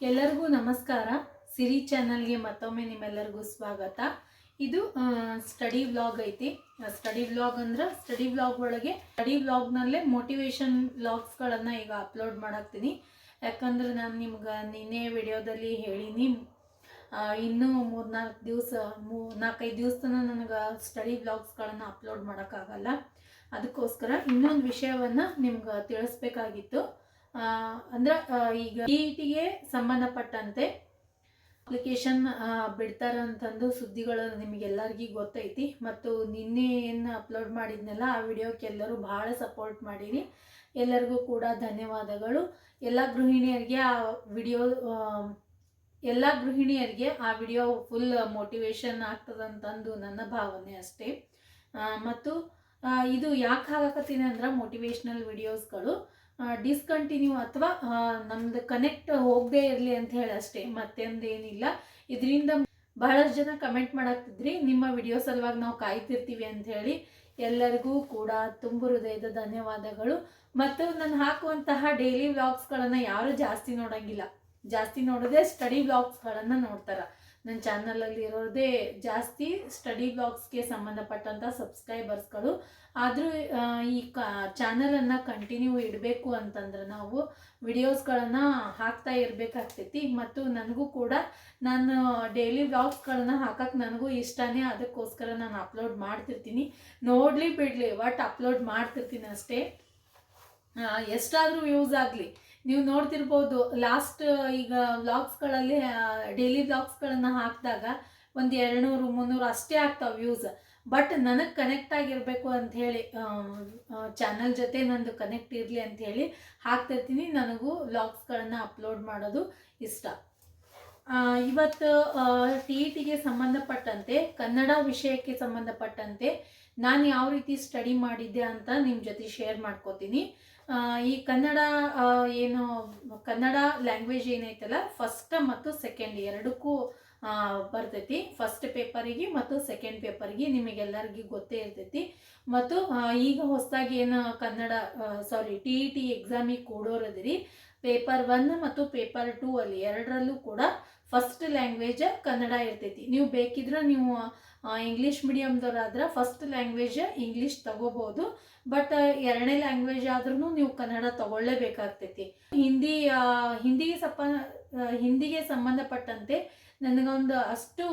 ಎಲ್ಲರಿಗೂ ನಮಸ್ಕಾರ. ಸಿರಿ ಚಾನಲ್ಗೆ ಮತ್ತೊಮ್ಮೆ ನಿಮ್ಮೆಲ್ಲರಿಗೂ ಸ್ವಾಗತ. ಇದು ಸ್ಟಡಿ ವ್ಲಾಗ್ ಐತಿ. ಸ್ಟಡಿ ವ್ಲಾಗ್ ಅಂದ್ರೆ ಸ್ಟಡಿ ವ್ಲಾಗ್ ಒಳಗೆ ಸ್ಟಡಿ ವ್ಲಾಗ್ನಲ್ಲೇ ಮೋಟಿವೇಶನ್ ವ್ಲಾಗ್ಸ್ಗಳನ್ನು ಈಗ ಅಪ್ಲೋಡ್ ಮಾಡಾಕ್ತೀನಿ. ಯಾಕಂದ್ರೆ ನಾನು ನಿಮ್ಗೆ ನಿನ್ನೆ ವಿಡಿಯೋದಲ್ಲಿ ಹೇಳೀನಿ. ಇನ್ನೂ ಮೂರ್ನಾಲ್ಕು ದಿವಸ, ಮೂ, ನಾಲ್ಕೈದು ದಿವಸ ತನಕ ನನಗೆ ಸ್ಟಡಿ ವ್ಲಾಗ್ಸ್ಗಳನ್ನು ಅಪ್ಲೋಡ್ ಮಾಡೋಕ್ಕಾಗಲ್ಲ. ಅದಕ್ಕೋಸ್ಕರ ಇನ್ನೊಂದು ವಿಷಯವನ್ನು ನಿಮ್ಗೆ ತಿಳಿಸ್ಬೇಕಾಗಿತ್ತು. ಅಂದ್ರೆ ಈಗ ಟಿ ಟಿಗೆ ಸಂಬಂಧಪಟ್ಟಂತೆ ಅಪ್ಲಿಕೇಶನ್ ಬಿಡ್ತಾರಂತಂದು ಸುದ್ದಿಗಳು ನಿಮಗೆಲ್ಲರಿಗೂ ಗೊತ್ತೈತಿ. ಮತ್ತು ನಿನ್ನೆ ಏನು ಅಪ್ಲೋಡ್ ಮಾಡಿದ್ನಲ್ಲ, ಆ ವಿಡಿಯೋಕ್ಕೆ ಎಲ್ಲರೂ ಭಾಳ ಸಪೋರ್ಟ್ ಮಾಡಿರಿ. ಎಲ್ಲರಿಗೂ ಕೂಡ ಧನ್ಯವಾದಗಳು. ಎಲ್ಲ ಗೃಹಿಣಿಯರಿಗೆ ಆ ವಿಡಿಯೋ ಎಲ್ಲ ಗೃಹಿಣಿಯರಿಗೆ ಆ ವಿಡಿಯೋ ಫುಲ್ ಮೋಟಿವೇಶನ್ ಆಗ್ತದಂತಂದು ನನ್ನ ಭಾವನೆ ಅಷ್ಟೇ. ಮತ್ತು ಇದು ಯಾಕೆ ಆಗಕತ್ತೀನಿ ಅಂದ್ರೆ ಮೋಟಿವೇಶ್ನಲ್ ವಿಡಿಯೋಸ್ಗಳು ಡಿಸ್ಕಂಟಿನ್ಯೂ ಅಥವಾ ನಮ್ದು ಕನೆಕ್ಟ್ ಹೋಗದೇ ಇರಲಿ ಅಂತ ಹೇಳಿ ಅಷ್ಟೇ, ಮತ್ತೊಂದೇನಿಲ್ಲ. ಇದರಿಂದ ಬಹಳಷ್ಟು ಜನ ಕಮೆಂಟ್ ಮಾಡಾಕ್ತಿದ್ರಿ, ನಿಮ್ಮ ವಿಡಿಯೋ ಸಲುವಾಗಿ ನಾವು ಕಾಯ್ತಿರ್ತೀವಿ ಅಂತ ಹೇಳಿ ಎಲ್ಲರಿಗೂ ಕೂಡ ತುಂಬ ಹೃದಯದ ಧನ್ಯವಾದಗಳು. ಮತ್ತು ನಾನು ಹಾಕುವಂತಹ ಡೈಲಿ ವ್ಲಾಗ್ಸ್ಗಳನ್ನು ಯಾರು ಜಾಸ್ತಿ ನೋಡಂಗಿಲ್ಲ. ಜಾಸ್ತಿ ನೋಡೋದೇ ಸ್ಟಡಿ ವ್ಲಾಗ್ಸ್ಗಳನ್ನು ನೋಡ್ತಾರೆ. ನನ್ನ ಚಾನಲಲ್ಲಿ ಇರೋದೇ ಜಾಸ್ತಿ ಸ್ಟಡಿ ಬ್ಲಾಗ್ಸ್ಗೆ ಸಂಬಂಧಪಟ್ಟಂಥ ಸಬ್ಸ್ಕ್ರೈಬರ್ಸ್ಗಳು ಆದರೂ ಈ ಕ ಚಾನಲನ್ನು ಕಂಟಿನ್ಯೂ ಇಡಬೇಕು ಅಂತಂದ್ರೆ ನಾವು ವಿಡಿಯೋಸ್ಗಳನ್ನು ಹಾಕ್ತಾ ಇರಬೇಕಾಗ್ತೈತಿ. ಮತ್ತು ನನಗೂ ಕೂಡ ನಾನು ಡೈಲಿ ವ್ಲಾಗ್ಸ್ಗಳನ್ನು ಹಾಕಕ್ಕೆ ನನಗೂ ಇಷ್ಟನೇ ಅದಕ್ಕೋಸ್ಕರ ನಾನು ಅಪ್ಲೋಡ್ ಮಾಡ್ತಿರ್ತೀನಿ. ನೋಡಲಿ ಬಿಡಲಿ ಒಟ್ಟು ಅಪ್ಲೋಡ್ ಮಾಡ್ತಿರ್ತೀನಿ ಅಷ್ಟೇ. ಎಷ್ಟಾದರೂ ವ್ಯೂಸ್ ಆಗಲಿ. ನೀವು ನೋಡ್ತಿರ್ಬೋದು ಲಾಸ್ಟ್ ಈಗ ವ್ಲಾಗ್ಸ್ಗಳಲ್ಲಿ ಡೈಲಿ ವ್ಲಾಗ್ಸ್ಗಳನ್ನು ಹಾಕಿದಾಗ ಒಂದು ಎರಡುನೂರು, ಮುನ್ನೂರು ಅಷ್ಟೇ ಆಗ್ತಾವೆ ವ್ಯೂಸ್ ಬಟ್ ನನಗೆ ಕನೆಕ್ಟ್ ಆಗಿರಬೇಕು ಹೇಳಿ ಚಾನಲ್ ಜೊತೆ ನಂದು ಕನೆಕ್ಟ್ ಇರಲಿ ಹೇಳಿ ಹಾಕ್ತಿರ್ತೀನಿ. ನನಗೂ ವ್ಲಾಗ್ಸ್ಗಳನ್ನು ಅಪ್ಲೋಡ್ ಮಾಡೋದು ಇಷ್ಟ. ಇವತ್ತು ಟಿ ಇ ಟಿಗೆ ಸಂಬಂಧಪಟ್ಟಂತೆ, ಕನ್ನಡ ವಿಷಯಕ್ಕೆ ಸಂಬಂಧಪಟ್ಟಂತೆ ನಾನು ಯಾವ ರೀತಿ ಸ್ಟಡಿ ಮಾಡಿದ್ದೆ ಅಂತ ನಿಮ್ಮ ಜೊತೆ ಶೇರ್ ಮಾಡ್ಕೋತೀನಿ. ಈ ಕನ್ನಡ ಏನು, ಕನ್ನಡ ಲ್ಯಾಂಗ್ವೇಜ್ ಏನೈತಲ್ಲ ಫಸ್ಟ್ ಮತ್ತು ಸೆಕೆಂಡ್ ಎರಡಕ್ಕೂ ಬರ್ತೈತಿ. ಫಸ್ಟ್ ಪೇಪರಿಗೆ ಮತ್ತು ಸೆಕೆಂಡ್ ಪೇಪರಿಗೆ ನಿಮಗೆಲ್ಲರಿಗೂ ಗೊತ್ತೇ ಇರ್ತೈತಿ. ಮತ್ತು ಈಗ ಹೊಸದಾಗಿ ಏನು Kannada sorry T E T ಎಕ್ಸಾಮಿಗೆ ಕೂಡೋರದಿರಿ ಪೇಪರ್ ಒನ್ ಮತ್ತು ಪೇಪರ್ ಟೂ ಅಲ್ಲಿ ಎರಡರಲ್ಲೂ ಕೂಡ ಫಸ್ಟ್ ಲ್ಯಾಂಗ್ವೇಜ್ ಕನ್ನಡ ಇರ್ತೈತಿ. ನೀವು ಬೇಕಿದ್ರೆ ನೀವು ಇಂಗ್ಲೀಷ್ ಮೀಡಿಯಮ್ದವರಾದ್ರೆ ಫಸ್ಟ್ ಲ್ಯಾಂಗ್ವೇಜ್ ಇಂಗ್ಲೀಷ್ ತಗೋಬೋದು. ಬಟ್ ಎರಡನೇ ಲ್ಯಾಂಗ್ವೇಜ್ ಆದ್ರೂ ನೀವು ಕನ್ನಡ ತಗೊಳ್ಳೇಬೇಕಾಗ್ತೈತಿ. ಹಿಂದಿ ಹಿಂದಿಗೆ ಸಪ ಆ, ಹಿಂದಿಗೆ ಸಂಬಂಧಪಟ್ಟಂತೆ ನನಗೊಂದು ಅಷ್ಟು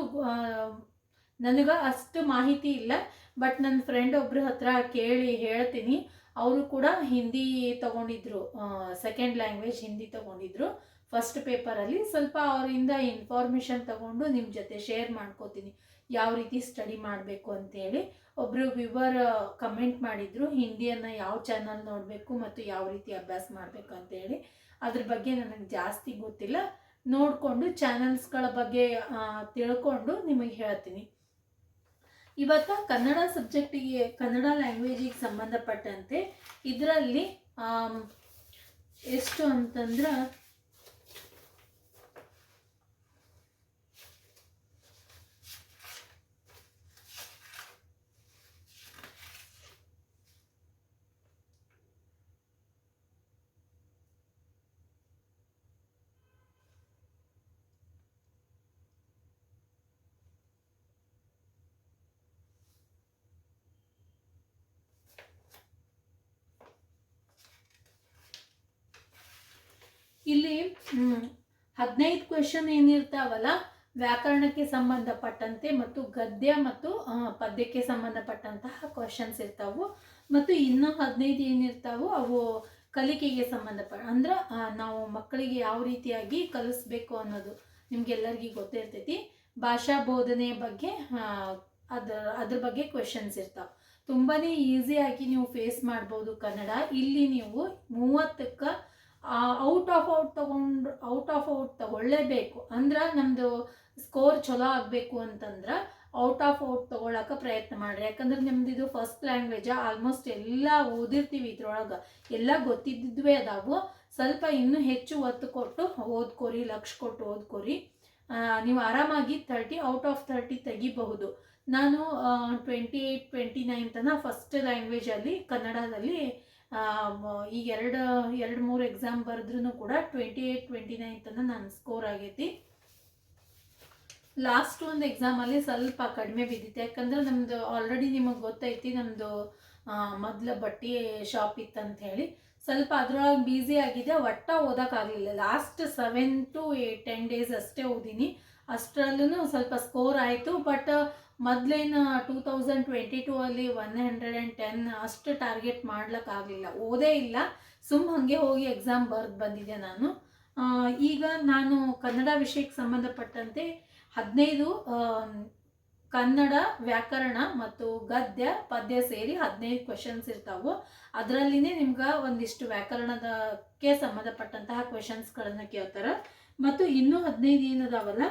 ನನಗೆ ಅಷ್ಟು ಮಾಹಿತಿ ಇಲ್ಲ. ಬಟ್ ನನ್ನ ಫ್ರೆಂಡ್ ಒಬ್ರ ಹತ್ರ ಕೇಳಿ ಹೇಳ್ತೀನಿ. ಅವರು ಕೂಡ ಹಿಂದಿ ತಗೊಂಡಿದ್ರು. ಸೆಕೆಂಡ್ ಲ್ಯಾಂಗ್ವೇಜ್ ಹಿಂದಿ ತಗೊಂಡಿದ್ರು. ಫಸ್ಟ್ ಪೇಪರಲ್ಲಿ ಸ್ವಲ್ಪ ಅವರಿಂದ ಇನ್ಫಾರ್ಮೇಷನ್ ತಗೊಂಡು ನಿಮ್ಮ ಜೊತೆ ಶೇರ್ ಮಾಡ್ಕೋತೀನಿ. ಯಾವ ರೀತಿ ಸ್ಟಡಿ ಮಾಡಬೇಕು ಅಂತೇಳಿ ಒಬ್ಬರು ವ್ಯೂವರ್ ಕಮೆಂಟ್ ಮಾಡಿದ್ರು, ಹಿಂದಿಯನ್ನು ಯಾವ ಚಾನಲ್ ನೋಡಬೇಕು ಮತ್ತು ಯಾವ ರೀತಿ ಅಭ್ಯಾಸ ಮಾಡಬೇಕು ಅಂತೇಳಿ. ಅದ್ರ ಬಗ್ಗೆ ನನಗೆ ಜಾಸ್ತಿ ಗೊತ್ತಿಲ್ಲ. ನೋಡಿಕೊಂಡು ಚಾನಲ್ಸ್ಗಳ ಬಗ್ಗೆ ತಿಳ್ಕೊಂಡು ನಿಮಗೆ ಹೇಳ್ತೀನಿ. ಇವತ್ತು ಕನ್ನಡ ಸಬ್ಜೆಕ್ಟಿಗೆ ಕನ್ನಡ ಲ್ಯಾಂಗ್ವೇಜಿಗೆ ಸಂಬಂಧಪಟ್ಟಂತೆ ಇದರಲ್ಲಿ ಎಷ್ಟು ಅಂತಂದ್ರೆ ಇಲ್ಲಿ ಹದಿನೈದು ಕ್ವೆಶನ್ ಏನಿರ್ತಾವಲ್ಲ ವ್ಯಾಕರಣಕ್ಕೆ ಸಂಬಂಧಪಟ್ಟಂತೆ ಮತ್ತು ಗದ್ಯ ಮತ್ತು ಪದ್ಯಕ್ಕೆ ಸಂಬಂಧಪಟ್ಟಂತಹ ಕ್ವಶನ್ಸ್ ಇರ್ತಾವು. ಮತ್ತು ಇನ್ನೂ ಹದಿನೈದು ಏನಿರ್ತಾವೋ ಅವು ಕಲಿಕೆಗೆ ಸಂಬಂಧಪಟ್ಟ ಅಂದ್ರೆ ನಾವು ಮಕ್ಕಳಿಗೆ ಯಾವ ರೀತಿಯಾಗಿ ಕಲಿಸ್ಬೇಕು ಅನ್ನೋದು ನಿಮ್ಗೆಲ್ಲರಿಗೂ ಗೊತ್ತಿರ್ತೈತಿ. ಭಾಷಾ ಬೋಧನೆ ಬಗ್ಗೆ ಅದರ ಅದ್ರ ಬಗ್ಗೆ ಕ್ವೆಶನ್ಸ್ ಇರ್ತಾವೆ. ತುಂಬಾ ಈಸಿಯಾಗಿ ನೀವು ಫೇಸ್ ಮಾಡ್ಬೋದು ಕನ್ನಡ. ಇಲ್ಲಿ ನೀವು ಮೂವತ್ತಕ್ಕೆ ಔಟ್ ಆಫ್ ಔಟ್ ತಗೊಂಡು ಔಟ್ ಆಫ್ ಔಟ್ ತಗೊಳ್ಳೇಬೇಕು. ಅಂದ್ರೆ ನಮ್ಮದು ಸ್ಕೋರ್ ಚಲೋ ಆಗಬೇಕು ಅಂತಂದ್ರೆ ಔಟ್ ಆಫ್ ಔಟ್ ತೊಗೊಳಕ್ಕೆ ಪ್ರಯತ್ನ ಮಾಡಿರಿ. ಯಾಕಂದ್ರೆ ನಿಮ್ದು ಇದು ಫಸ್ಟ್ ಲ್ಯಾಂಗ್ವೇಜ ಆಲ್ಮೋಸ್ಟ್ ಎಲ್ಲ ಓದಿರ್ತೀವಿ ಇದ್ರೊಳಗೆ. ಎಲ್ಲ ಗೊತ್ತಿದ್ದಿದ್ವೇ ಅದಾವು. ಸ್ವಲ್ಪ ಇನ್ನೂ ಹೆಚ್ಚು ಒತ್ತು ಕೊಟ್ಟು ಓದ್ಕೋರಿ, ಲಕ್ಷ ಕೊಟ್ಟು ಓದ್ಕೋರಿ. ನೀವು ಆರಾಮಾಗಿ ತರ್ಟಿ ಔಟ್ ಆಫ್ ತರ್ಟಿ ತೆಗಿಬಹುದು. ನಾನು ಟ್ವೆಂಟಿ ಏಯ್ಟ್ ಟ್ವೆಂಟಿ ನೈನ್ ತನಕ ಫಸ್ಟ್ ಲ್ಯಾಂಗ್ವೇಜಲ್ಲಿ ಕನ್ನಡದಲ್ಲಿ ಈಗ ಎರಡು ಎರಡು ಮೂರು ಎಕ್ಸಾಮ್ ಬರೆದ್ರೂ ಕೂಡ ಟ್ವೆಂಟಿ ಏಯ್ಟ್ ಟ್ವೆಂಟಿ ನೈನ್ ತನಕ ನನ್ನ ಸ್ಕೋರ್ ಆಗೈತಿ. ಲಾಸ್ಟ್ ಒಂದು ಎಕ್ಸಾಮಲ್ಲಿ ಸ್ವಲ್ಪ ಕಡಿಮೆ ಬಿದ್ದಿತ್ತು. ಯಾಕಂದ್ರೆ ನಮ್ಮದು ಆಲ್ರೆಡಿ ನಿಮಗೆ ಗೊತ್ತೈತಿ ನಮ್ಮದು ಮೊದಲ ಬಟ್ಟೆ ಶಾಪ್ ಇತ್ತಂತ ಹೇಳಿ. ಸ್ವಲ್ಪ ಅದರೊಳಗೆ ಬ್ಯುಸಿ ಆಗಿದೆ ಒಟ್ಟ ಓದೋಕ್ಕಾಗಲಿಲ್ಲ last seven to eight ten days ಅಷ್ಟೇ ಓದಿನಿ. ಅಷ್ಟರಲ್ಲೂ ಸ್ವಲ್ಪ ಸ್ಕೋರ್ ಆಯಿತು ಬಟ್ ಮೊದಲೇನು ಟೂ ತೌಸಂಡ್ ಟ್ವೆಂಟಿ ಟೂ ಅಲ್ಲಿ ಒನ್ ಹಂಡ್ರೆಡ್ ಆ್ಯಂಡ್ ಟೆನ್ ಅಷ್ಟು ಟಾರ್ಗೆಟ್ ಮಾಡ್ಲಿಕ್ಕಾಗಲಿಲ್ಲ ಓದೇ ಇಲ್ಲ. ಸುಮ್ಮ ಹಾಗೆ ಹೋಗಿ ಎಕ್ಸಾಮ್ ಬರೆದು ಬಂದಿದ್ದೆ ನಾನು. ಈಗ ನಾನು ಕನ್ನಡ ವಿಷಯಕ್ಕೆ ಸಂಬಂಧಪಟ್ಟಂತೆ ಹದಿನೈದು ಕನ್ನಡ ವ್ಯಾಕರಣ ಮತ್ತು ಗದ್ಯ, ಪದ್ಯ ಸೇರಿ ಹದಿನೈದು ಕ್ವೆಶನ್ಸ್ ಇರ್ತಾವು. ಅದರಲ್ಲಿನೇ ನಿಮ್ಗೆ ಒಂದಿಷ್ಟು ವ್ಯಾಕರಣದಕ್ಕೆ ಸಂಬಂಧಪಟ್ಟಂತಹ ಕ್ವೆಶನ್ಸ್ಗಳನ್ನು ಕೇಳ್ತಾರೆ. ಮತ್ತು ಇನ್ನೂ ಹದಿನೈದು ಏನದಾವಲ್ಲ?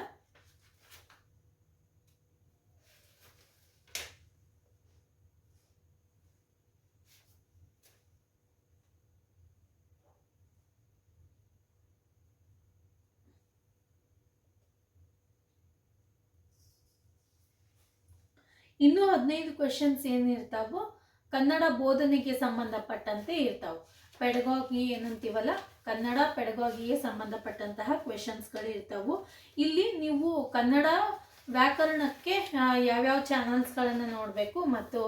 ಇನ್ನೂ ಹದಿನೈದು ಕ್ವೆಶನ್ಸ್ ಏನಿರ್ತಾವೋ ಕನ್ನಡ ಬೋಧನೆಗೆ ಸಂಬಂಧಪಟ್ಟಂತೆ ಇರ್ತಾವೆ. ಪೆಡಗಾಗಿ ಏನಂತೀವಲ್ಲ, ಕನ್ನಡ ಪೆಡಗಾಗಿಗೆ ಸಂಬಂಧಪಟ್ಟಂತಹ ಕ್ವೆಶನ್ಸ್ಗಳು ಇರ್ತಾವು. ಇಲ್ಲಿ ನೀವು ಕನ್ನಡ ವ್ಯಾಕರಣಕ್ಕೆ ಯಾವ್ಯಾವ ಚಾನಲ್ಸ್ಗಳನ್ನು ನೋಡಬೇಕು ಮತ್ತು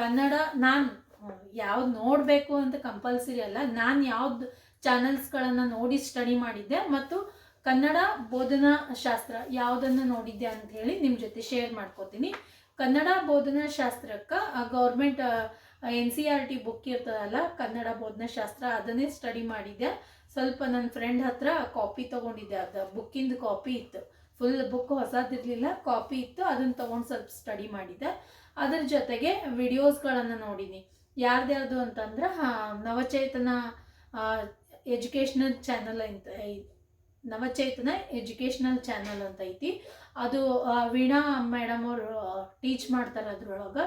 ಕನ್ನಡ ನಾನು, ಯಾವ್ದು ನೋಡಬೇಕು ಅಂತ ಕಂಪಲ್ಸರಿ ಅಲ್ಲ, ನಾನು ಯಾವ್ದು ಚಾನಲ್ಸ್ಗಳನ್ನು ನೋಡಿ ಸ್ಟಡಿ ಮಾಡಿದ್ದೆ ಮತ್ತು ಕನ್ನಡ ಬೋಧನಾ ಶಾಸ್ತ್ರ ಯಾವುದನ್ನು ನೋಡಿದ್ದೆ ಅಂತ ಹೇಳಿ ನಿಮ್ಮ ಜೊತೆ ಶೇರ್ ಮಾಡ್ಕೋತೀನಿ. ಕನ್ನಡ ಬೋಧನಾ ಶಾಸ್ತ್ರಕ್ಕೆ government N C R T book ಇರ್ತದಲ್ಲ, ಕನ್ನಡ ಬೋಧನಾ ಶಾಸ್ತ್ರ ಅದನ್ನೇ ಸ್ಟಡಿ ಮಾಡಿದ್ದೆ. ಸ್ವಲ್ಪ ನನ್ನ ಫ್ರೆಂಡ್ ಹತ್ರ ಕಾಪಿ ತೊಗೊಂಡಿದ್ದೆ, ಅದು ಬುಕ್ಕಿಂದು ಕಾಪಿ ಇತ್ತು. ಫುಲ್ ಬುಕ್ ಹೊಸದಿರಲಿಲ್ಲ ಕಾಪಿ ಇತ್ತು ಅದನ್ನು ತೊಗೊಂಡು ಸ್ವಲ್ಪ ಸ್ಟಡಿ ಮಾಡಿದ್ದೆ ಅದ್ರ ಜೊತೆಗೆ ವಿಡಿಯೋಸ್ಗಳನ್ನು ನೋಡಿನಿ. ಯಾರ್ದ್ಯಾವುದು ಅಂತಂದ್ರೆ ನವಚೇತನ ಎಜುಕೇಷ್ನಲ್ ಚಾನಲ್ ಅಂತ ನವಚೇತನ ಎಜುಕೇಷ್ನಲ್ ಚಾನಲ್ ಅಂತ ಐತಿ. ಅದು ವೀಣಾ ಮೇಡಮ್ ಅವರು ಟೀಚ್ ಮಾಡ್ತಾರೆ ಅದ್ರೊಳಗೆ.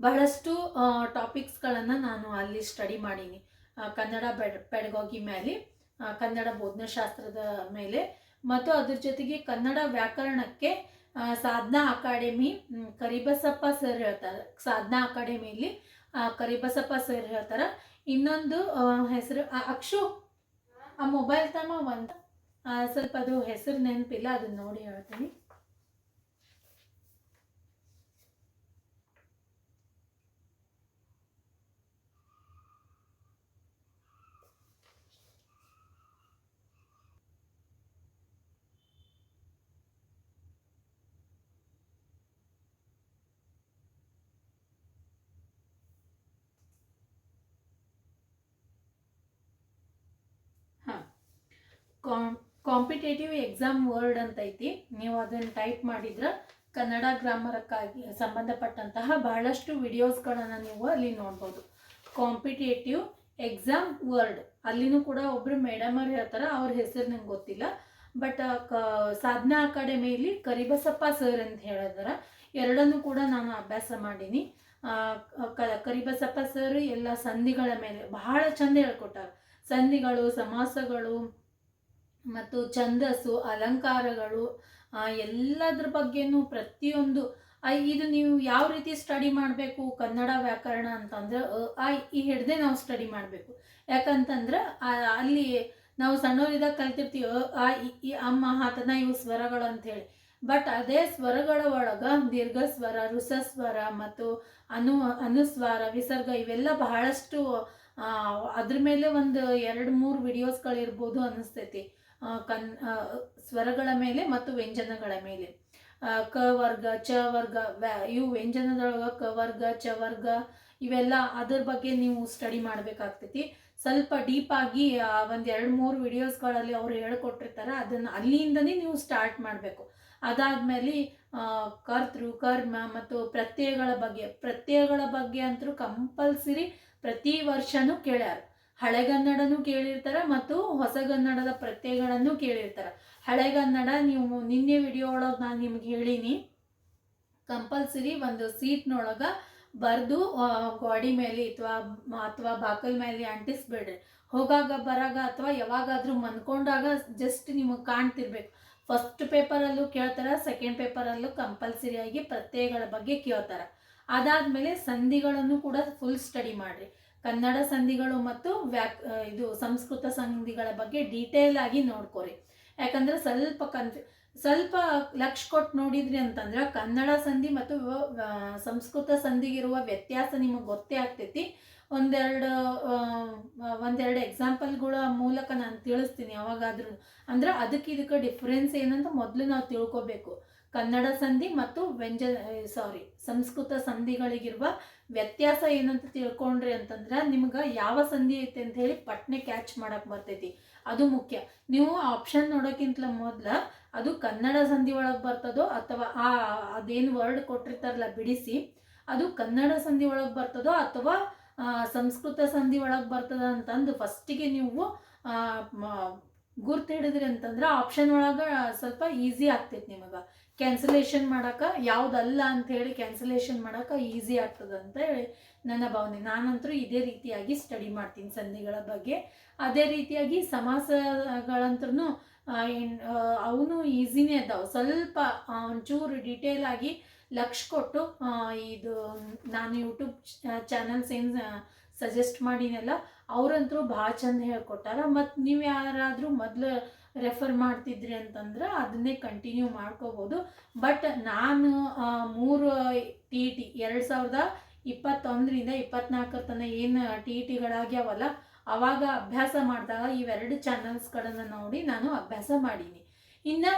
ಬಹಳಷ್ಟು ಟಾಪಿಕ್ಸ್ಗಳನ್ನು ನಾನು ಅಲ್ಲಿ ಸ್ಟಡಿ ಮಾಡೀನಿ. ಕನ್ನಡ ಬೆಡ್ ಪೆಡಗಾಗಿ ಮೇಲೆ ಕನ್ನಡ ಬೋಧನಶಾಸ್ತ್ರದ ಮೇಲೆ. ಮತ್ತು ಅದ್ರ ಜೊತೆಗೆ ಕನ್ನಡ ವ್ಯಾಕರಣಕ್ಕೆ ಸಾಧನಾ ಅಕಾಡೆಮಿ ಕರಿಬಸಪ್ಪ ಸರ್ ಹೇಳ್ತಾರೆ. ಸಾಧನಾ ಅಕಾಡೆಮಿಯಲ್ಲಿ ಕರಿಬಸಪ್ಪ ಸರ್ ಹೇಳ್ತಾರೆ. ಇನ್ನೊಂದು ಹೆಸರು ಅಕ್ಷು. ಆ, ಮೊಬೈಲ್ ತಮ್ಮ ಒಂದು ಸ್ವಲ್ಪ ಅದು ಹೆಸರು ನೆನಪಿಲ್ಲ, ಅದನ್ನ ನೋಡಿ ಹೇಳ್ತೀನಿ. ಕಾಂಪಿಟೇಟಿವ್ ಎಕ್ಸಾಮ್ ವರ್ಡ್ ಅಂತ ಐತಿ ನೀವು ಅದನ್ನು ಟೈಪ್ ಮಾಡಿದ್ರೆ ಕನ್ನಡ ಗ್ರಾಮರಕ್ಕಾಗಿ ಸಂಬಂಧಪಟ್ಟಂತಹ ಬಹಳಷ್ಟು ವಿಡಿಯೋಸ್ಗಳನ್ನು ನೀವು ಅಲ್ಲಿ ನೋಡ್ಬೋದು. ಕಾಂಪಿಟೇಟಿವ್ ಎಕ್ಸಾಮ್ ವರ್ಡ್ ಅಲ್ಲಿನೂ ಕೂಡ ಒಬ್ಬರು ಮೇಡಮ್ ಅವ್ರು ಹೇಳ್ತಾರೆ, ಅವ್ರ ಹೆಸರು ನಂಗೆ ಗೊತ್ತಿಲ್ಲ. ಬಟ್ ಕ, ಸಾಧನಾ ಅಕಾಡೆಮಿಯಲ್ಲಿ ಕರಿಬಸಪ್ಪ ಸರ್ ಅಂತ ಹೇಳಿದಾರ. ಎರಡನ್ನೂ ಕೂಡ ನಾನು ಅಭ್ಯಾಸ ಮಾಡೀನಿ. ಕ- ಕರಿಬಸಪ್ಪ ಸರ್ ಎಲ್ಲ ಸಂಧಿಗಳ ಮೇಲೆ ಬಹಳ ಚಂದ ಹೇಳ್ಕೊಟ್ಟಾರ. ಸಂಧಿಗಳು, ಸಮಾಸಗಳು ಮತ್ತು ಛಂದಸ್ಸು, ಅಲಂಕಾರಗಳು ಎಲ್ಲದ್ರ ಬಗ್ಗೆನೂ ಪ್ರತಿಯೊಂದು. ಇದು ನೀವು ಯಾವ ರೀತಿ ಸ್ಟಡಿ ಮಾಡಬೇಕು ಕನ್ನಡ ವ್ಯಾಕರಣ ಅಂತಂದ್ರೆ ಆ, ಈ ಹಿಡ್ದೆ ನಾವು ಸ್ಟಡಿ ಮಾಡಬೇಕು. ಯಾಕಂತಂದ್ರೆ ಅಲ್ಲಿ ನಾವು ಸಣ್ಣವರಿದಾಗ ಕಲ್ತಿರ್ತೀವಿ ಆ, ಈ ಅಮ್ಮ ಹಾತನ ಇವು ಸ್ವರಗಳು ಅಂತೇಳಿ ಬಟ್ ಅದೇ ಸ್ವರಗಳ ಒಳಗೆ ದೀರ್ಘ ಸ್ವರ ಋಸ ಸ್ವರ ಮತ್ತು ಅನು, ಅನುಸ್ವಾರ, ವಿಸರ್ಗ ಇವೆಲ್ಲ ಬಹಳಷ್ಟು ಅದ್ರ ಮೇಲೆ ಒಂದು ಎರಡು ಮೂರು ವಿಡಿಯೋಸ್ಗಳಿರ್ಬೋದು ಅನಿಸ್ತೈತಿ ಕನ್ ಸ್ವರಗಳ ಮೇಲೆ ಮತ್ತು ವ್ಯಂಜನಗಳ ಮೇಲೆ. ಕ, ವರ್ಗ, ಚ, ವರ್ಗ, ವ್ಯಾ, ಇವು ವ್ಯಂಜನದೊಳಗೆ ಕ, ವರ್ಗ, ಚ, ವರ್ಗ ಇವೆಲ್ಲ ಅದ್ರ ಬಗ್ಗೆ ನೀವು ಸ್ಟಡಿ ಮಾಡಬೇಕಾಗ್ತೈತಿ. ಸ್ವಲ್ಪ ಡೀಪಾಗಿ ಒಂದು ಎರಡು ಮೂರು ವಿಡಿಯೋಸ್ಗಳಲ್ಲಿ ಅವ್ರು ಹೇಳ್ಕೊಟ್ಟಿರ್ತಾರೆ, ಅದನ್ನು ಅಲ್ಲಿಂದನೇ ನೀವು ಸ್ಟಾರ್ಟ್ ಮಾಡಬೇಕು. ಅದಾದಮೇಲೆ ಕರ್ತೃ, ಕರ್ಮ ಮತ್ತು ಪ್ರತ್ಯಯಗಳ ಬಗ್ಗೆ ಪ್ರತ್ಯಯಗಳ ಬಗ್ಗೆ ಅಂತೂ ಕಂಪಲ್ಸರಿ ಪ್ರತಿ ವರ್ಷನೂ ಕೇಳ್ಯಾರ. ಹಳೆಗನ್ನಡನೂ ಕೇಳಿರ್ತಾರೆ ಮತ್ತು ಹೊಸಗನ್ನಡದ ಪ್ರತ್ಯಯಗಳನ್ನು ಕೇಳಿರ್ತಾರೆ. ಹಳೆಗನ್ನಡ ನೀವು ನಿನ್ನೆ ವಿಡಿಯೋ ಒಳಗೆ ನಾನು ನಿಮ್ಗೆ ಹೇಳೀನಿ. ಕಂಪಲ್ಸರಿ ಒಂದು ಸೀಟ್ನೊಳಗೆ ಬರೆದು ಗಾಡಿ ಮೇಲೆ ಅಥವಾ ಅಥವಾ ಬಾಕಲ್ ಮೇಲೆ ಅಂಟಿಸ್ಬೇಡ್ರಿ. ಹೋಗಾಗ, ಬರಾಗ ಅಥವಾ ಯಾವಾಗಾದ್ರೂ ಮನ್ಕೊಂಡಾಗ ಜಸ್ಟ್ ನಿಮಗೆ ಕಾಣ್ತಿರ್ಬೇಕು. ಫಸ್ಟ್ ಪೇಪರಲ್ಲೂ ಕೇಳ್ತಾರೆ ಸೆಕೆಂಡ್ ಪೇಪರಲ್ಲೂ ಕಂಪಲ್ಸರಿಯಾಗಿ ಪ್ರತ್ಯಯಗಳ ಬಗ್ಗೆ ಕೇಳ್ತಾರ. ಅದಾದಮೇಲೆ ಸಂಧಿಗಳನ್ನು ಕೂಡ ಫುಲ್ ಸ್ಟಡಿ ಮಾಡಿರಿ. ಕನ್ನಡ ಸಂಧಿಗಳು ಮತ್ತು ವ್ಯಾಕ್ ಇದು ಸಂಸ್ಕೃತ ಸಂಧಿಗಳ ಬಗ್ಗೆ ಡೀಟೇಲ್ ಆಗಿ ನೋಡ್ಕೊರಿ. ಯಾಕಂದ್ರೆ ಸ್ವಲ್ಪ ಕನ್ಫ್ಯೂ ಸ್ವಲ್ಪ ಲಕ್ಷ ಕೊಟ್ಟು ನೋಡಿದ್ರಿ ಅಂತಂದ್ರೆ ಕನ್ನಡ ಸಂಧಿ ಮತ್ತು ಸಂಸ್ಕೃತ ಸಂಧಿಗಿರುವ ವ್ಯತ್ಯಾಸ ನಿಮಗೆ ಗೊತ್ತೇ ಆಗ್ತೈತಿ. ಒಂದೆರಡು ಒಂದೆರಡು ಎಕ್ಸಾಂಪಲ್ಗಳ ಮೂಲಕ ನಾನು ತಿಳಿಸ್ತೀನಿ ಯಾವಾಗಾದ್ರೂ. ಅಂದ್ರೆ ಅದಕ್ಕೆ ಇದಕ್ಕೆ ಡಿಫ್ರೆನ್ಸ್ ಏನಂತ ಮೊದಲು ನಾವು ತಿಳ್ಕೊಬೇಕು. ಕನ್ನಡ ಸಂಧಿ ಮತ್ತು ವ್ಯಂಜ ಸಾರಿ ಸಂಸ್ಕೃತ ಸಂಧಿಗಳಿಗಿರುವ ವ್ಯತ್ಯಾಸ ಏನಂತ ತಿಳ್ಕೊಂಡ್ರಿ ಅಂತಂದ್ರೆ ನಿಮ್ಗೆ ಯಾವ ಸಂಧಿ ಐತೆ ಅಂತ ಹೇಳಿ ಪಟ್ನೆ ಕ್ಯಾಚ್ ಮಾಡಕ್ ಬರ್ತೈತಿ. ಅದು ಮುಖ್ಯ. ನೀವು ಆಪ್ಷನ್ ನೋಡೋಕ್ಕಿಂತ ಮೊದಲ ಅದು ಕನ್ನಡ ಸಂಧಿ ಒಳಗೆ ಬರ್ತದೋ ಅಥವಾ ಆ, ಅದೇನು ವರ್ಡ್ ಕೊಟ್ಟಿರ್ತಾರಲ್ಲ ಬಿಡಿಸಿ, ಅದು ಕನ್ನಡ ಸಂಧಿ ಒಳಗೆ ಬರ್ತದೋ ಅಥವಾ ಸಂಸ್ಕೃತ ಸಂಧಿ ಒಳಗೆ ಬರ್ತದ ಅಂತಂದು ಫಸ್ಟಿಗೆ ನೀವು ಗುರ್ತು ಹಿಡಿದ್ರಿ ಅಂತಂದ್ರೆ ಆಪ್ಷನ್ ಒಳಗೆ ಸ್ವಲ್ಪ ಈಸಿ ಆಗ್ತೈತಿ ನಿಮಗೆ. ಕ್ಯಾನ್ಸಲೇಷನ್ ಮಾಡೋಕೆ ಯಾವುದಲ್ಲ ಅಂತ ಹೇಳಿ ಕ್ಯಾನ್ಸಲೇಷನ್ ಮಾಡೋಕೆ ಈಸಿ ಆಗ್ತದೆ ಅಂತ ಹೇಳಿ ನನ್ನ ಭಾವನೆ. ನಾನಂತರೂ ಇದೇ ರೀತಿಯಾಗಿ ಸ್ಟಡಿ ಮಾಡ್ತೀನಿ ಸಂಧಿಗಳ ಬಗ್ಗೆ. ಅದೇ ರೀತಿಯಾಗಿ ಸಮಾಸಗಳಂತೂ ಅವನು ಈಸಿನೇ ಅದಾವೆ. ಸ್ವಲ್ಪ ಒಂಚೂರು ಡೀಟೇಲ್ ಆಗಿ ಲಕ್ಷ ಕೊಟ್ಟು ಇದು, ನಾನು ಯೂಟ್ಯೂಬ್ ಚಾನಲ್ಸ್ ಏನು ಸಜೆಸ್ಟ್ ಮಾಡಿನಲ್ಲ ಅವರಂತರೂ ಭಾಳ ಚಂದ ಹೇಳ್ಕೊಟ್ಟಾರ. ಮತ್ತು ನೀವು ಯಾರಾದರೂ ಮೊದಲು ರೆಫರ್ ಮಾಡ್ತಿದ್ರಿ ಅಂತಂದ್ರೆ ಅದನ್ನೇ ಕಂಟಿನ್ಯೂ ಮಾಡ್ಕೋಬೋದು. ಬಟ್ ನಾನು ಮೂರು ಟಿ ಇ ಟಿ ಎರಡು ಸಾವಿರದ ಇಪ್ಪತ್ತೊಂದರಿಂದ ಇಪ್ಪತ್ನಾಲ್ಕರ ತನಕ ಏನು ಟಿ ಇ ಟಿಗಳಾಗ್ಯಾವಲ್ಲ ಅವಾಗ ಅಭ್ಯಾಸ ಮಾಡಿದಾಗ ಇವೆರಡು ಚಾನಲ್ಸ್ಗಳನ್ನು ನೋಡಿ ನಾನು ಅಭ್ಯಾಸ ಮಾಡೀನಿ. ಇನ್ನು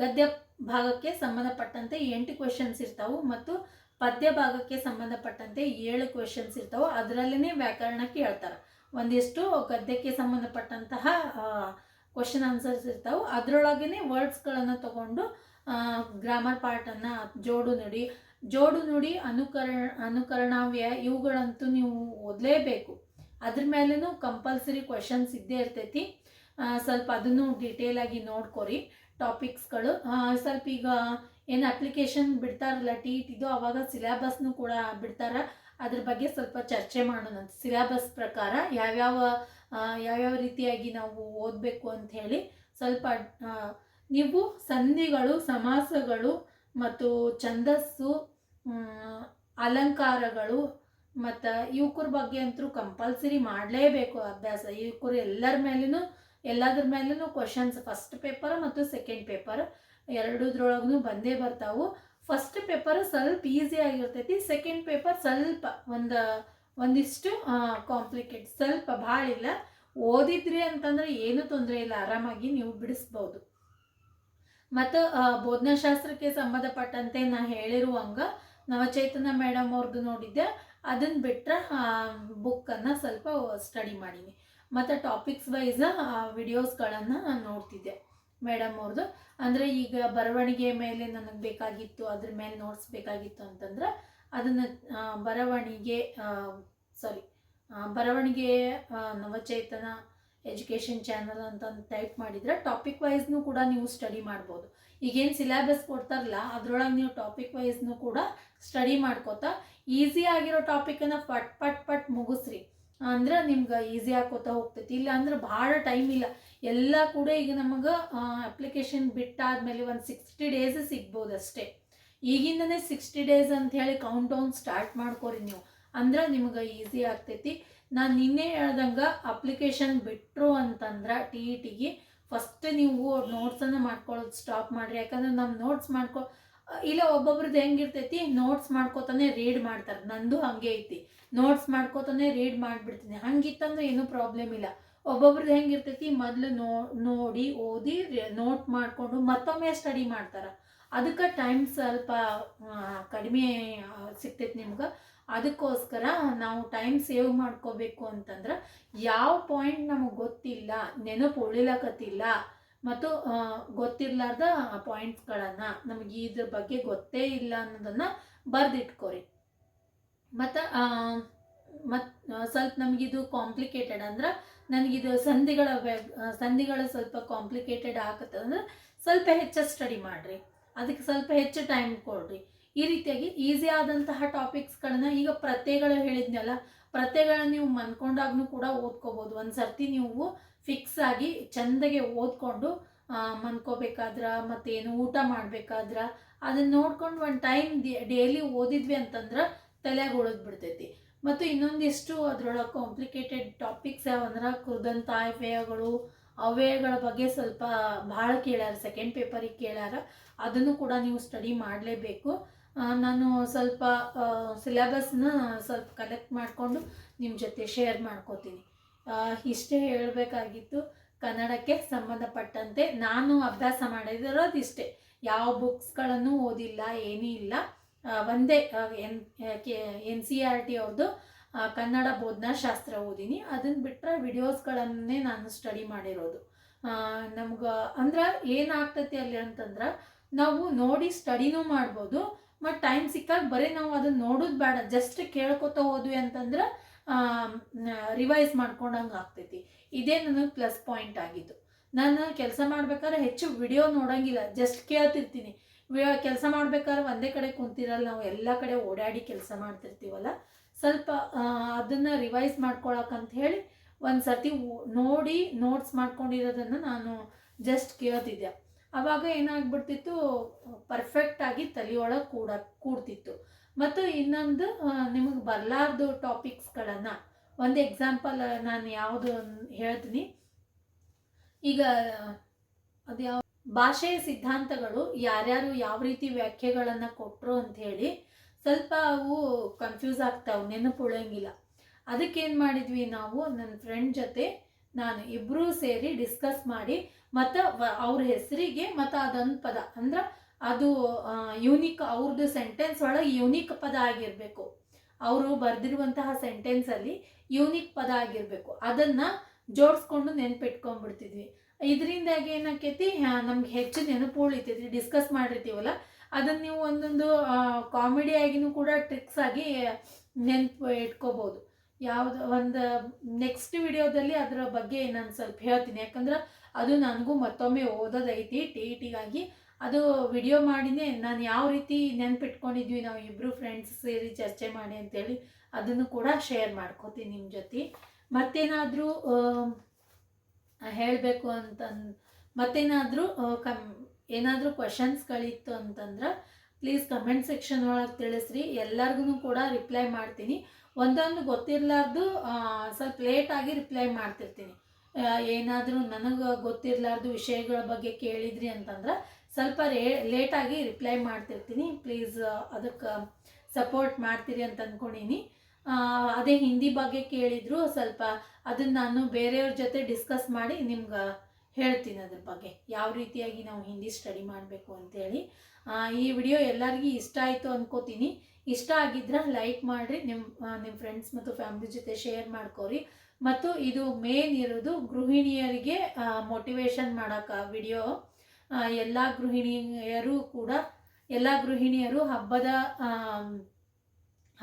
ಗದ್ಯ ಭಾಗಕ್ಕೆ ಸಂಬಂಧಪಟ್ಟಂತೆ ಎಂಟು ಕ್ವೆಶನ್ಸ್ ಇರ್ತಾವೆ. ಮತ್ತು ಪದ್ಯ ಭಾಗಕ್ಕೆ ಸಂಬಂಧಪಟ್ಟಂತೆ ಏಳು ಕ್ವೆಶನ್ಸ್ ಇರ್ತಾವೆ. ಅದರಲ್ಲೇ ವ್ಯಾಕರಣ ಕೇಳ್ತಾರೆ. ಒಂದಿಷ್ಟು ಗದ್ಯಕ್ಕೆ ಸಂಬಂಧಪಟ್ಟಂತಹ ಕ್ವಶನ್ ಆನ್ಸರ್ಸ್ ಇರ್ತಾವೆ. ಅದರೊಳಗೇ ವರ್ಡ್ಸ್ಗಳನ್ನು ತಗೊಂಡು ಗ್ರಾಮರ್ ಪಾರ್ಟನ್ನು ಜೋಡು ನುಡಿ ಜೋಡು ನುಡಿ ಅನುಕರಣ ಅನುಕರಣಾವ್ಯ ಇವುಗಳಂತೂ ನೀವು ಓದಲೇಬೇಕು. ಅದ್ರ ಮೇಲೂ ಕಂಪಲ್ಸರಿ ಕ್ವಶನ್ಸ್ ಇದ್ದೇ ಇರ್ತೈತಿ. ಸ್ವಲ್ಪ ಅದನ್ನು ಡೀಟೇಲ್ ಆಗಿ ನೋಡ್ಕೊರಿ. ಟಾಪಿಕ್ಸ್ಗಳು ಸ್ವಲ್ಪ ಈಗ ಏನು ಅಪ್ಲಿಕೇಶನ್ ಬಿಡ್ತಾರಲ್ಲ ಟಿ ಇದು ಅವಾಗ ಸಿಲೆಬಸ್ನು ಕೂಡ ಬಿಡ್ತಾರ. ಅದ್ರ ಬಗ್ಗೆ ಸ್ವಲ್ಪ ಚರ್ಚೆ ಮಾಡೋಣ ಸಿಲೆಬಸ್ ಪ್ರಕಾರ ಯಾವ್ಯಾವ ಯಾವ್ಯಾವ ರೀತಿಯಾಗಿ ನಾವು ಓದಬೇಕು ಅಂತ ಹೇಳಿ ಸ್ವಲ್ಪ ನೀವು ಸಂಧಿಗಳು, ಸಮಾಸಗಳು ಮತ್ತು ಛಂದಸ್ಸು ಅಲಂಕಾರಗಳು ಮತ್ತು ಯುವಕರ ಬಗ್ಗೆ ಅಂತೂ ಕಂಪಲ್ಸರಿ ಮಾಡಲೇಬೇಕು ಅಭ್ಯಾಸ. ಯುವಕರು ಎಲ್ಲರ ಮೇಲೂ ಎಲ್ಲದ್ರ ಮೇಲೂ ಕ್ವಶನ್ಸ್ ಫಸ್ಟ್ ಪೇಪರ್ ಮತ್ತು ಸೆಕೆಂಡ್ ಪೇಪರ್ ಎರಡದ್ರೊಳಗೂ ಬಂದೇ ಬರ್ತಾವು. ಫಸ್ಟ್ ಪೇಪರ್ ಸ್ವಲ್ಪ ಈಸಿ ಆಗಿರ್ತೈತಿ ಸೆಕೆಂಡ್ ಪೇಪರ್ ಸ್ವಲ್ಪ ಒಂದು, ಒಂದಿಷ್ಟು ಕಾಂಪ್ಲಿಕೇಟ್ ಸ್ವಲ್ಪ ಭಾಳ ಇಲ್ಲ. ಓದಿದ್ರಿ ಅಂತಂದ್ರೆ ಏನೂ ತೊಂದರೆ ಇಲ್ಲ, ಆರಾಮಾಗಿ ನೀವು ಬಿಡಿಸ್ಬೋದು. ಮತ್ತು ಬೋಧನಾಶಾಸ್ತ್ರಕ್ಕೆ ಸಂಬಂಧಪಟ್ಟಂತೆ ನಾ ಹೇಳಿರುವಂಗ ನವಚೇತನ ಮೇಡಮ್ ಅವ್ರದ್ದು ನೋಡಿದ್ದೆ ಅದನ್ನು ಬಿಟ್ಟರೆ ಬುಕ್ಕನ್ನು ಸ್ವಲ್ಪ ಸ್ಟಡಿ ಮಾಡೀನಿ. ಮತ್ತು ಟಾಪಿಕ್ಸ್ ವೈಸ್ ವಿಡಿಯೋಸ್ಗಳನ್ನು ನೋಡ್ತಿದ್ದೆ. ಮೇಡಮ್ ಅವ್ರದ್ದು ಅಂದರೆ ಈಗ ಬರವಣಿಗೆ ಮೇಲೆ ನನಗೆ ಬೇಕಾಗಿತ್ತು, ಅದ್ರ ಮೇಲೆ ನೋಟ್ಸ್ ಬೇಕಾಗಿತ್ತು ಅಂತಂದ್ರೆ ಅದನ್ನು ಬರವಣಿಗೆ ಸಾರಿ ಬರವಣಿಗೆ ನವಚೇತನ ಎಜುಕೇಷನ್ ಚಾನಲ್ ಅಂತ ಟೈಪ್ ಮಾಡಿದರೆ ಟಾಪಿಕ್ ವೈಸ್ನು ಕೂಡ ನೀವು ಸ್ಟಡಿ ಮಾಡ್ಬೋದು. ಈಗೇನು ಸಿಲೆಬಸ್ ಕೊಡ್ತಾರಲ್ಲ, ಅದ್ರೊಳಗೆ ನೀವು ಟಾಪಿಕ್ ವೈಸ್ನು ಕೂಡ ಸ್ಟಡಿ ಮಾಡ್ಕೋತಾ ಈಸಿ ಆಗಿರೋ ಟಾಪಿಕನ್ನು ಪಟ್ ಪಟ್ ಪಟ್ ಮುಗಿಸ್ರಿ. ಅಂದ್ರೆ ನಿಮ್ಗೆ ಈಸಿ ಆಕೋತಾ ಹೋಗ್ತೈತಿ. ಇಲ್ಲ ಅಂದ್ರೆ ಭಾಳ ಟೈಮ್ ಇಲ್ಲ. ಎಲ್ಲ ಕೂಡ ಈಗ ನಮಗೆ ಅಪ್ಲಿಕೇಶನ್ ಬಿಟ್ಟಾದ್ಮೇಲೆ ಒಂದು ಸಿಕ್ಸ್ಟಿ ಡೇಸ್ ಸಿಗ್ಬೋದು ಅಷ್ಟೇ. ಈಗಿಂದನೇ ಸಿಕ್ಸ್ಟಿ ಡೇಸ್ ಅಂತ ಹೇಳಿ ಕೌಂಟ್ ಡೌನ್ ಸ್ಟಾರ್ಟ್ ಮಾಡ್ಕೊರಿ ನೀವು. ಅಂದ್ರೆ ನಿಮಗೆ ಈಸಿ ಆಗ್ತೈತಿ. ನಾನು ನಿನ್ನೆ ಹೇಳ್ದಂಗೆ ಅಪ್ಲಿಕೇಶನ್ ಬಿಟ್ಟರು ಅಂತಂದ್ರೆ ಟಿ ಇ ಟಿಗೆ ಫಸ್ಟ್ ನೀವು ನೋಟ್ಸನ್ನು ಮಾಡ್ಕೊಳ್ಳೋದು ಸ್ಟಾಪ್ ಮಾಡಿರಿ. ಯಾಕಂದ್ರೆ ನಮ್ಮ ನೋಟ್ಸ್ ಮಾಡ್ಕೊ, ಇಲ್ಲ ಒಬ್ಬೊಬ್ರದ್ದು ಹೆಂಗಿರ್ತೈತಿ ನೋಟ್ಸ್ ಮಾಡ್ಕೋತಾನೆ ರೀಡ್ ಮಾಡ್ತಾರೆ. ನಂದು ಹಂಗೆ ಐತಿ. ನೋಟ್ಸ್ ಮಾಡ್ಕೋತಾನೆ ರೀಡ್ ಮಾಡಿಬಿಡ್ತೀನಿ. ಹಂಗಿತ್ತಂದ್ರೆ ಏನೂ ಪ್ರಾಬ್ಲಮ್ ಇಲ್ಲ. ಒಬ್ಬೊಬ್ರದ್ದು ಹೆಂಗಿರ್ತೈತಿ, ಮೊದಲು ನೋ, ನೋಡಿ, ಓದಿ ನೋಟ್ ಮಾಡಿಕೊಂಡು ಮತ್ತೊಮ್ಮೆ ಸ್ಟಡಿ ಮಾಡ್ತಾರೆ. ಅದಕ್ಕೆ ಟೈಮ್ ಸ್ವಲ್ಪ ಕಡಿಮೆ ಸಿಗ್ತೈತಿ ನಿಮ್ಗೆ. ಅದಕ್ಕೋಸ್ಕರ ನಾವು ಟೈಮ್ ಸೇವ್ ಮಾಡ್ಕೋಬೇಕು ಅಂತಂದ್ರೆ ಯಾವ ಪಾಯಿಂಟ್ ನಮಗೆ ಗೊತ್ತಿಲ್ಲ, ನೆನಪು ಉಳಿಲಕತ್ತಿಲ್ಲ ಮತ್ತು ಗೊತ್ತಿರ್ಲಾರ್ದ ಪಾಯಿಂಟ್ಸ್ಗಳನ್ನು ನಮಗೆ ಇದ್ರ ಬಗ್ಗೆ ಗೊತ್ತೇ ಇಲ್ಲ ಅನ್ನೋದನ್ನು ಬರೆದಿಟ್ಕೊರಿ. ಮತ್ತು ಮತ್ತು ಸ್ವಲ್ಪ ನಮಗಿದು ಕಾಂಪ್ಲಿಕೇಟೆಡ್ ಅಂದ್ರೆ ನನಗಿದು ಸಂಧಿಗಳ ಸಂಧಿಗಳು ಸ್ವಲ್ಪ ಕಾಂಪ್ಲಿಕೇಟೆಡ್ ಅಂದ್ರೆ ಸ್ವಲ್ಪ ಹೆಚ್ಚು ಸ್ಟಡಿ ಮಾಡಿರಿ. ಅದಕ್ಕೆ ಸ್ವಲ್ಪ ಹೆಚ್ಚು ಟೈಮ್ ಕೊಡ್ರಿ. ಈ ರೀತಿಯಾಗಿ ಈಸಿ ಆದಂತಹ ಟಾಪಿಕ್ಸ್ಗಳನ್ನ ಈಗ ಪ್ರತ್ಯಯಗಳು ಹೇಳಿದ್ನಲ್ಲ ಪ್ರತ್ಯಯಗಳನ್ನ ನೀವು ಮನ್ಕೊಂಡಾಗ್ನೂ ಕೂಡ ಓದ್ಕೋಬೋದು. ಒಂದು ಸರ್ತಿ ನೀವು ಫಿಕ್ಸ್ ಆಗಿ ಚೆಂದಗೆ ಓದ್ಕೊಂಡು ಮನ್ಕೋಬೇಕಾದ್ರ ಮತ್ತೇನು ಊಟ ಮಾಡಬೇಕಾದ್ರೆ ಅದನ್ನ ನೋಡ್ಕೊಂಡು ಒಂದು ಟೈಮ್ ಡೈಲಿ ಓದಿದ್ವಿ ಅಂತಂದ್ರೆ ತಲೆಗೆ ಉಳಿದ್ ಬಿಡ್ತೈತಿ. ಮತ್ತು ಇನ್ನೊಂದಿಷ್ಟು ಅದರೊಳಗೆ ಕಾಂಪ್ಲಿಕೇಟೆಡ್ ಟಾಪಿಕ್ಸ್ ಯಾವಂದ್ರೆ ಕೃದಂತ ಅವ್ಯಯಗಳು, ಅವ್ಯಯಗಳ ಬಗ್ಗೆ ಸ್ವಲ್ಪ ಭಾಳ ಕೇಳ್ಯಾರ ಸೆಕೆಂಡ್ ಪೇಪರಿಗೆ ಕೇಳ್ಯಾರ. ಅದನ್ನು ಕೂಡ ನೀವು ಸ್ಟಡಿ ಮಾಡಲೇಬೇಕು. ನಾನು ಸ್ವಲ್ಪ ಸಿಲೆಬಸ್ನ ಸ್ವಲ್ಪ ಕಲೆಕ್ಟ್ ಮಾಡಿಕೊಂಡು ನಿಮ್ಮ ಜೊತೆ ಶೇರ್ ಮಾಡ್ಕೋತೀನಿ. ಇಷ್ಟೇ ಹೇಳಬೇಕಾಗಿತ್ತು. ಕನ್ನಡಕ್ಕೆ ಸಂಬಂಧಪಟ್ಟಂತೆ ನಾನು ಅಭ್ಯಾಸ ಮಾಡಿದಿರೋದು ಇಷ್ಟೇ. ಯಾವ ಬುಕ್ಸ್ಗಳನ್ನು ಓದಿಲ್ಲ, ಏನೂ ಇಲ್ಲ. ಒಂದೇ N N C R T ಅವ್ರದ್ದು ಕನ್ನಡ ಬೋಧನಾಶಾಸ್ತ್ರ ಓದಿನಿ. ಅದನ್ನು ಬಿಟ್ಟರೆ ವಿಡಿಯೋಸ್ಗಳನ್ನೇ ನಾನು ಸ್ಟಡಿ ಮಾಡಿರೋದು. ನಮ್ಗೆ, ಅಂದ್ರೆ ಏನಾಗ್ತೈತಿ ಅಲ್ಲಿ ಅಂತಂದ್ರೆ, ನಾವು ನೋಡಿ ಸ್ಟಡಿನೂ ಮಾಡ್ಬೋದು, ಮತ್ತು ಟೈಮ್ ಸಿಕ್ಕಾಗ ಬರೀ ನಾವು ಅದನ್ನ ನೋಡೋದು ಬೇಡ ಜಸ್ಟ್ ಕೇಳ್ಕೊತ ಹೋದ್ವಿ ಅಂತಂದ್ರೆ ರಿವೈಸ್ ಮಾಡ್ಕೊಂಡಂಗೆ ಆಗ್ತೈತಿ. ಇದೇ ನನಗೆ ಪ್ಲಸ್ ಪಾಯಿಂಟ್ ಆಗಿದ್ದು. ನಾನು ಕೆಲಸ ಮಾಡ್ಬೇಕಾದ್ರೆ ಹೆಚ್ಚು ವಿಡಿಯೋ ನೋಡೋಂಗಿಲ್ಲ. ಜಸ್ಟ್ ಕೇಳ್ತಿರ್ತೀನಿ. ಕೆಲಸ ಮಾಡ್ಬೇಕಾದ್ರೆ ಒಂದೇ ಕಡೆ ಕುಂತಿರಲ್ಲ, ನಾವು ಎಲ್ಲ ಕಡೆ ಓಡಾಡಿ ಕೆಲಸ ಮಾಡ್ತಿರ್ತೀವಲ್ಲ? ಸ್ವಲ್ಪ ಅದನ್ನ ರಿವೈಸ್ ಮಾಡ್ಕೊಳಕ್ಕಂತ ಹೇಳಿ ಒಂದು ಸರ್ತಿ ನೋಡಿ ನೋಟ್ಸ್ ಮಾಡ್ಕೊಂಡಿರೋದನ್ನು ನಾನು ಜಸ್ಟ್ ಕೇಳ್ತಿದ್ದೆ. ಆವಾಗ ಏನಾಗ್ಬಿಡ್ತಿತ್ತು ಪರ್ಫೆಕ್ಟಾಗಿ ತಲೆಯೊಳಗೆ ಕೂಡ, ಕೂಡ್ತಿತ್ತು. ಮತ್ತು ಇನ್ನೊಂದು ನಿಮಗೆ ಬರಲಾರ್ದು ಟಾಪಿಕ್ಸ್ಗಳನ್ನು ಒಂದು ಎಕ್ಸಾಂಪಲ್ ನಾನು ಯಾವುದು ಹೇಳ್ತೀನಿ. ಈಗ ಅದು ಯಾವ ಭಾಷೆಯ ಸಿದ್ಧಾಂತಗಳು ಯಾರ್ಯಾರು ಯಾವ ರೀತಿ ವ್ಯಾಖ್ಯೆಗಳನ್ನು ಕೊಟ್ಟರು ಅಂತ ಹೇಳಿ ಸ್ವಲ್ಪ ಅವು ಕನ್ಫ್ಯೂಸ್ ಆಗ್ತಾವೆ, ನೆನಪು ಉಳಂಗಿಲ್ಲ ಅದಕ್ಕೇನು ಮಾಡಿದ್ವಿ ನಾವು ನನ್ನ ಫ್ರೆಂಡ್ ಜೊತೆ ನಾನು ಇಬ್ಬರೂ ಸೇರಿ ಡಿಸ್ಕಸ್ ಮಾಡಿ, ಮತ್ತು ಅವ್ರ ಹೆಸರಿಗೆ ಮತ್ತು ಅದೊಂದು ಪದ, ಅಂದ್ರೆ ಅದು ಯೂನಿಕ್ ಅವ್ರದ್ದು ಸೆಂಟೆನ್ಸ್ ಒಳಗೆ ಯೂನಿಕ್ ಪದ ಆಗಿರಬೇಕು. ಅವರು ಬರೆದಿರುವಂತಹ ಸೆಂಟೆನ್ಸಲ್ಲಿ ಯೂನಿಕ್ ಪದ ಆಗಿರಬೇಕು. ಅದನ್ನು ಜೋಡಿಸ್ಕೊಂಡು ನೆನ್ಪಿಟ್ಕೊಂಡ್ಬಿಡ್ತಿದ್ವಿ ಇದರಿಂದಾಗಿ ಏನಾಕೈತಿ ನಮ್ಗೆ ಹೆಚ್ಚು ನೆನಪು ಉಳಿತೈತಿ ಡಿಸ್ಕಸ್ ಮಾಡಿರ್ತೀವಲ್ಲ? ಅದನ್ನು ನೀವು ಒಂದೊಂದು ಕಾಮಿಡಿ ಆಗಿನೂ ಕೂಡ ಟ್ರಿಕ್ಸ್ ಆಗಿ ನೆನಪು ಇಟ್ಕೋಬೋದು. ಯಾವುದು, ಒಂದು ನೆಕ್ಸ್ಟ್ ವಿಡಿಯೋದಲ್ಲಿ ಅದರ ಬಗ್ಗೆ ನಾನು ಸ್ವಲ್ಪ ಹೇಳ್ತೀನಿ. ಯಾಕಂದ್ರೆ ಅದು ನನಗೂ ಮತ್ತೊಮ್ಮೆ ಓದೋದೈತಿ, ಟಿ ಟಿಗಾಗಿ. ಅದು ವಿಡಿಯೋ ಮಾಡಿನೇ ನಾನು ಯಾವ ರೀತಿ ನೆನ್ಪಿಟ್ಕೊಂಡಿದ್ವಿ, ನಾವು ಇಬ್ಬರು ಫ್ರೆಂಡ್ಸ್ ಸೇರಿ ಚರ್ಚೆ ಮಾಡಿ ಅಂತೇಳಿ, ಅದನ್ನು ಕೂಡ ಶೇರ್ ಮಾಡ್ಕೋತೀನಿ ನಿಮ್ಮ ಜೊತೆ. ಮತ್ತೇನಾದರೂ ಹೇಳಬೇಕು ಅಂತಂದು, ಮತ್ತೇನಾದರೂ ಕಮ್, ಏನಾದರೂ ಕ್ವಶನ್ಸ್ಗಳಿತ್ತು ಅಂತಂದ್ರೆ ಪ್ಲೀಸ್ ಕಮೆಂಟ್ ಸೆಕ್ಷನ್ ಒಳಗೆ ತಿಳಿಸ್ರಿ. ಎಲ್ಲರಿಗೂ ಕೂಡ ರಿಪ್ಲೈ ಮಾಡ್ತೀನಿ. ಒಂದೊಂದು ಗೊತ್ತಿರಲಾರ್ದು ಸ್ವಲ್ಪ ಲೇಟಾಗಿ ರಿಪ್ಲೈ ಮಾಡ್ತಿರ್ತೀನಿ. ಏನಾದರೂ ನನಗೆ ಗೊತ್ತಿರಲಾರ್ದು ವಿಷಯಗಳ ಬಗ್ಗೆ ಕೇಳಿದ್ರಿ ಅಂತಂದ್ರೆ, ಸ್ವಲ್ಪ ರೇ ಲೇಟಾಗಿ ರಿಪ್ಲೈ ಮಾಡ್ತಿರ್ತೀನಿ. ಪ್ಲೀಸ್ ಅದಕ್ಕೆ ಸಪೋರ್ಟ್ ಮಾಡ್ತೀರಿ ಅಂತ ಅಂದ್ಕೊಂಡೀನಿ ಅದೇ ಹಿಂದಿ ಬಗ್ಗೆ ಕೇಳಿದ್ರು, ಸ್ವಲ್ಪ ಅದನ್ನು ನಾನು ಬೇರೆಯವ್ರ ಜೊತೆ ಡಿಸ್ಕಸ್ ಮಾಡಿ ನಿಮ್ಗೆ ಹೇಳ್ತೀನಿ ಅದ್ರ ಬಗ್ಗೆ. ಯಾವ ರೀತಿಯಾಗಿ ನಾವು ಹಿಂದಿ ಸ್ಟಡಿ ಮಾಡಬೇಕು ಅಂತೇಳಿ. ಈ ವಿಡಿಯೋ ಎಲ್ಲರಿಗೂ ಇಷ್ಟ ಆಯಿತು ಅನ್ಕೋತೀನಿ. ಇಷ್ಟ ಆಗಿದ್ರೆ ಲೈಕ್ ಮಾಡಿರಿ ನಿಮ್ಮ ನಿಮ್ಮ ಫ್ರೆಂಡ್ಸ್ ಮತ್ತು ಫ್ಯಾಮಿಲಿ ಜೊತೆ ಶೇರ್ ಮಾಡ್ಕೋರಿ. ಮತ್ತು ಇದು ಮೇನ್ ಇರೋದು ಗೃಹಿಣಿಯರಿಗೆ ಮೋಟಿವೇಶನ್ ಮಾಡೋಕೆ ವಿಡಿಯೋ ಎಲ್ಲ ಗೃಹಿಣಿಯರು ಕೂಡ, ಎಲ್ಲ ಗೃಹಿಣಿಯರು ಹಬ್ಬದ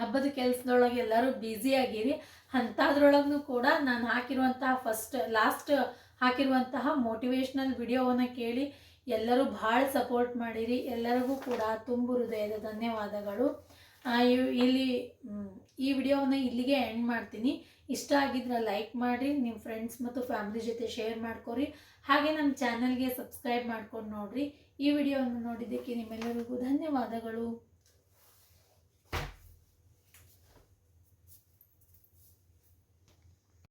ಹಬ್ಬದ ಕೆಲಸದೊಳಗೆ ಎಲ್ಲರೂ ಬ್ಯುಸಿ ಆಗಿರಿ. ಅಂಥದ್ರೊಳಗೂ ಕೂಡ ನಾನು ಹಾಕಿರುವಂತಹ ಫಸ್ಟ್ ಲಾಸ್ಟ್ ಹಾಕಿರುವಂತಹ ಮೋಟಿವೇಶ್ನಲ್ ವಿಡಿಯೋವನ್ನು ಕೇಳಿ ಎಲ್ಲರೂ ಭಾಳ ಸಪೋರ್ಟ್ ಮಾಡಿರಿ. ಎಲ್ಲರಿಗೂ ಕೂಡ ತುಂಬು ಹೃದಯದ ಧನ್ಯವಾದಗಳು. ಇಲ್ಲಿ ಈ ವಿಡಿಯೋವನ್ನು ಇಲ್ಲಿಗೆ ಎಂಡ್ ಮಾಡ್ತೀನಿ. ಇಷ್ಟ ಆಗಿದ್ರೆ ಲೈಕ್ ಮಾಡಿ ನಿಮ್ಮ ಫ್ರೆಂಡ್ಸ್ ಮತ್ತು ಫ್ಯಾಮಿಲಿ ಜೊತೆ ಶೇರ್ ಮಾಡ್ಕೊರಿ. ಹಾಗೆ ನಮ್ಮ ಚಾನಲ್ಗೆ ಸಬ್ಸ್ಕ್ರೈಬ್ ಮಾಡ್ಕೊಂಡು ನೋಡಿರಿ. ಈ ವಿಡಿಯೋವನ್ನು ನೋಡಿದ್ದಕ್ಕೆ ನಿಮ್ಮೆಲ್ಲರಿಗೂ ಧನ್ಯವಾದಗಳು.